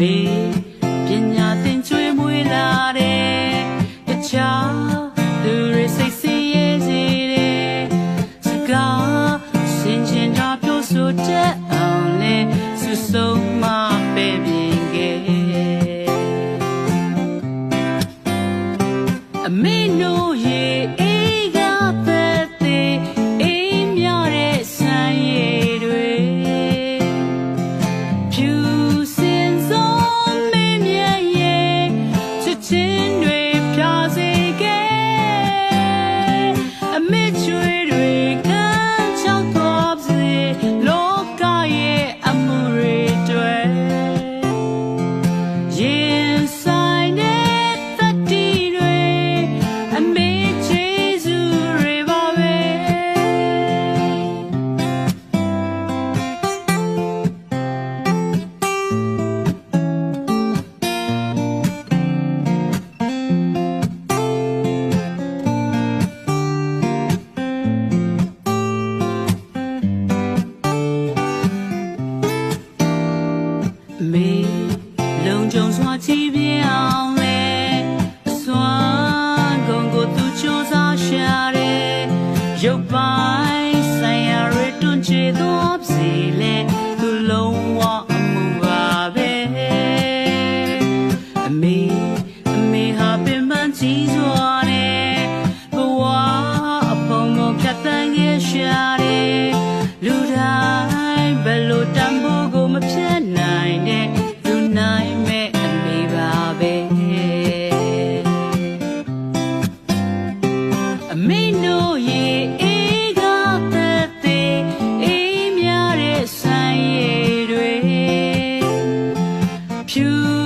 ပေပညာသင်ကျွေးမွေးလာတဲ့တခြားသူတွေစိတ်ဆင်းရဲစေတဲ့စကားစင်ချင်တာပြောဆိုတဲ့အောင်လဲစုစုံမှာ ပိုင်ဆိုင်ရာရတွန်ချေသောစေလေ pure.